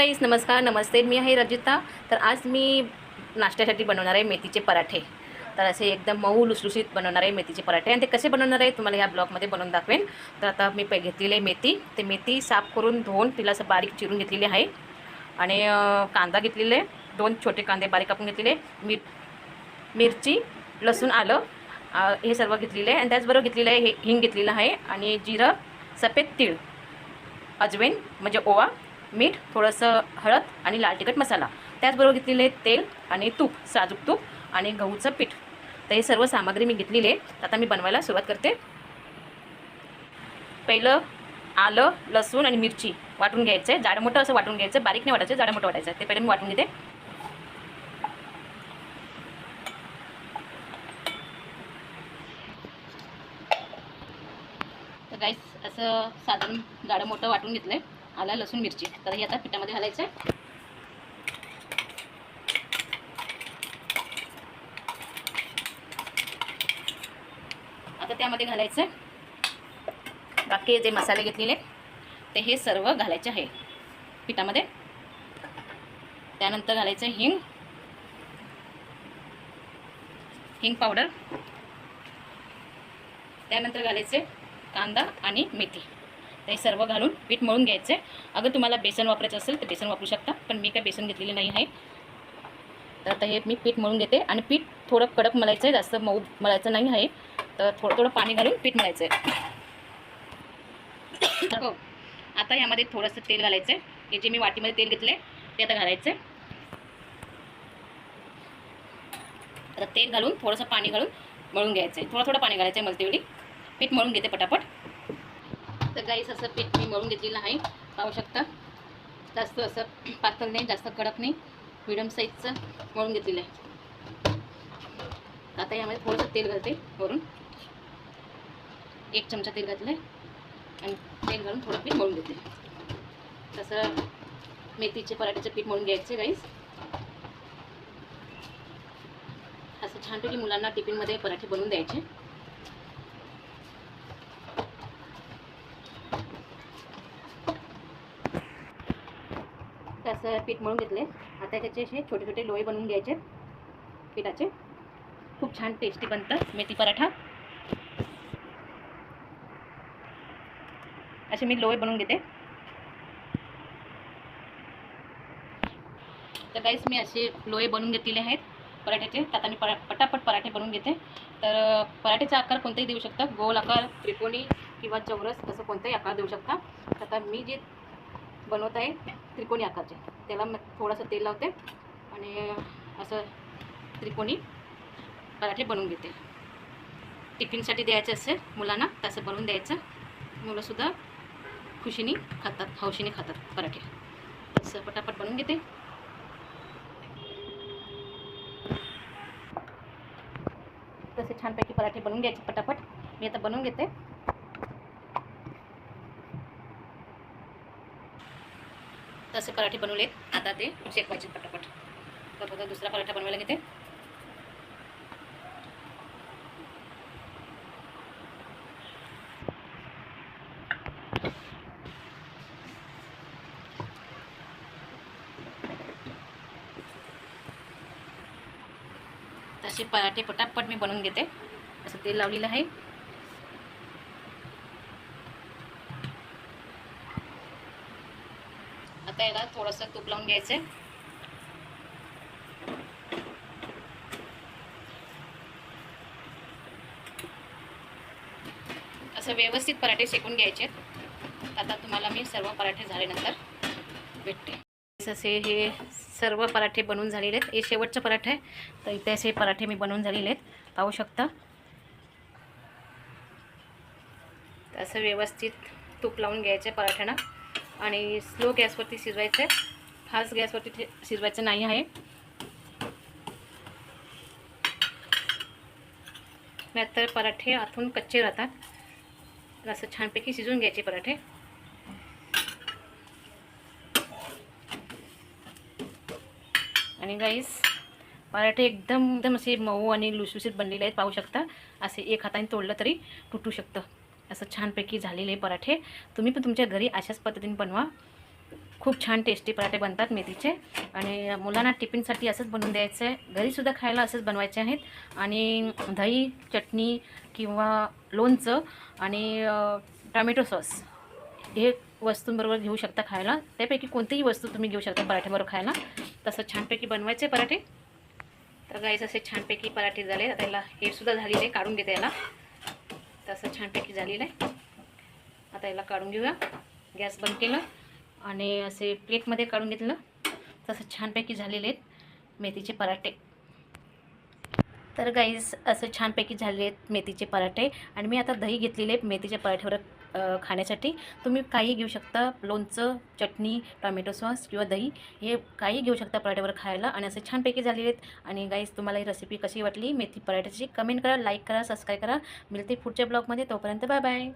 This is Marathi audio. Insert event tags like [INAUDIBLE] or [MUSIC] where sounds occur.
गाईस नमस्कार नमस्ते. मी आहे रजिता. तर आज मी नाश्त्यासाठी बनवणार आहे मेथीचे पराठे. तर असे एकदम मऊ लुसलुसीत बनवणार आहे मेथीचे पराठे. आणि ते कसे बनवणार आहे तुम्हाला ह्या ब्लॉगमध्ये बनवून दाखवेन. तर आता मी पै घेतलेली आहे मेथी. ते मेथी साफ करून धुवून तिला असं बारीक चिरून घेतलेली आहे. आणि कांदा घेतलेले दोन छोटे कांदे बारीक कापून घेतलेले मिर मिरची लसूण आलं हे सर्व घेतलेले आहे. आणि त्याचबरोबर घेतलेलं आहे हे हिंग घेतलेलं आहे. आणि जिरं सफेद तीळ अजवेन म्हणजे ओवा मीठ थोडंसं हळद आणि लाल तिखट मसाला. त्याचबरोबर घेतलेले तेल आणि तूप साजूक तूप आणि गहूचं पीठ. तर हे सर्व सामग्री मी घेतलेली आहे. तर आता मी बनवायला सुरुवात करते. पहिलं आलं लसूण आणि मिरची वाटून घ्यायचं. आहे जाडं मोठं असं वाटून घ्यायचं. बारीक नाही वाटायचं जाडं मोठं वाटायचं. ते पहिले मी वाटून घेते. तर गाईस असं साधारण जाडं मोठं वाटून घेतलं आहे आला लसूण मिरची. तर हे आता पिठामध्ये घालायचं आहे. आता त्यामध्ये घालायचं आहे. बाकी जे मसाले घेतलेले ते हे सर्व घालायचे आहे पिठामध्ये. त्यानंतर घालायचं हिंग. हिंग पावडर. त्यानंतर घालायचे कांदा आणि मेथी. ते सर्व घालून पीठ मळून घ्यायचं. आहे अगर तुम्हाला बेसन वापरायचं असेल तर बेसन वापरू शकता पण मी काय बेसन घेतलेलं नाही आहे. तर आता हे मी पीठ मळून घेते. आणि पीठ थोडं कडक मळायचं आहे जास्त मऊ मळायचं नाही आहे. तर थोडं थोडं पाणी घालून पीठ मळायचं आहे [COUGHS] हो. आता यामध्ये थोडंसं तेल घालायचं आहे हे जे मी वाटीमध्ये तेल घेतलं ते आता घालायचं आहे आता तेल घालून थोडंसं पाणी घालून मळून घ्यायचं आहे थोडं थोडं पाणी घालायचं आहे मलतेवेळी. पीठ मळून घेते पटापट. तर गाईस असं पीठ मी मळून घेतलेलं आहे. पाहू शकता. जास्त असं पातळ नाही जास्त कडक नाही. मिडियम साईजचं मळून घेतलेलं आहे. आता यामध्ये थोडंसं तेल घालते वरून. एक चमचा तेल घातलं आहे. आणि तेल घालून थोडं पीठ मळून घेते तसं मेथीचे पराठ्याचं पीठ मळून घ्यायचे गाईस असं छानपैकी मुलांना टिफिनमध्ये पराठे बनवून द्यायचे. असं पीठ मळून घेतले. आता त्याचे असे छोटे छोटे लोळे बनवून घ्यायचे. पिठाचे. खूप छान टेस्टी बनतं मेथी पराठा. असे मी लोळे बनवून घेते. तर काहीच मी असे लोळे बनवून घेतलेले आहेत. पराठ्याचे. तर आता मी परा पटापट पराठे बनवून घेते. तर पराठ्याचा आकार कोणताही देऊ शकता. गोल आकार त्रिकोणी किंवा चौरस असं कोणताही आकार देऊ शकता. आता मी जे बनवत आहे त्रिकोणी आकारचे. त्याला मग थोडंसं तेल लावते आणि असं त्रिकोणी पराठे बनवून घेते. टिफिनसाठी द्यायचं असेल मुलांना तसं बनवून द्यायचं. मुलंसुद्धा खुशीने खातात हौशीने खातात पराठे. तसं पटापट बनवून घेते. तसे छानपैकी पराठे बनवून घ्यायचे पटापट. मी आता बनवून घेते. तसे पराठे बनवले. आता ते शेकवायचे पटापट. तर बघा दुसरा पराठा बनवायला घेते. तसे पराठे पटापट मी बनवून घेते. असं तेल लावलेलं आहे. आता याला थोडंसं तूप लावून घ्यायचं आहे. असं व्यवस्थित पराठे शेकून घ्यायचे आहेत. आता तुम्हाला मी सर्व पराठे झाल्यानंतर भेटते. असे हे सर्व पराठे बनवून झालेले आहेत. हे शेवटचे पराठे आहे. तर इथे असे पराठे मी बनवून झालेले आहेत. पाहू शकता. असं व्यवस्थित तूप लावून घ्यायचं आहे पराठ्यांना. आणि स्लो गॅसवरती शिजवायचं आहे. फास्ट गॅसवरती शिजवायचं नाही आहे. नाहीतर पराठे आतून कच्चे राहतात. असं छानपैकी शिजून घ्यायचे पराठे. आणि गाईस पराठे एकदम एकदम असे मऊ आणि लुसलुसीत बनलेले आहेत पाहू शकता. असे एक हाताने तोडलं तरी तुटू शकतं. असं छानपैकी झालेले पराठे. तुम्ही पण तुमच्या घरी अशाच पद्धतीने बनवा. खूप छान टेस्टी पराठे बनतात मेथीचे. आणि मुलांना टिफिनसाठी असंच बनवून द्यायचं आहे घरीसुद्धा खायला असंच बनवायचे आहेत. आणि दही चटणी किंवा लोणचं आणि अ, टॉमॅटो सॉस हे वस्तूंबरोबर घेऊ शकता खायला. त्यापैकी कोणतीही वस्तू तुम्ही घेऊ शकता पराठ्याबरोबर खायला. तसं छानपैकी बनवायचे पराठे. तर गाईस असे छानपैकी पराठे झाले. त्याला हे हेसुद्धा झालेले काढून घेते याला. तसं छानपैकी झालेलं आहे. आता याला काढून घेऊया. गॅस बंद केलं आणि असे प्लेटमध्ये काढून घेतलं. तसं छानपैकी झालेले आहेत मेथीचे पराठे. तर गाईज असं छानपैकी झालेले आहेत मेथीचे पराठे. आणि मी आता दही घेतलेले आहे मेथीच्या पराठ्यावर. खाण्यासाठी. तुम्ही काही घेऊ शकता लोणचं चटणी टॉमॅटो सॉस किंवा दही हे काही घेऊ शकता पराठ्यावर खायला आणि असे छानपैकी झालेले आहेत. आणि गाईस तुम्हाला ही रेसिपी कशी वाटली मेथी पराठ्याची कमेंट करा लाईक करा सबस्क्राईब करा. मिळते पुढच्या ब्लॉगमध्ये तोपर्यंत बाय बाय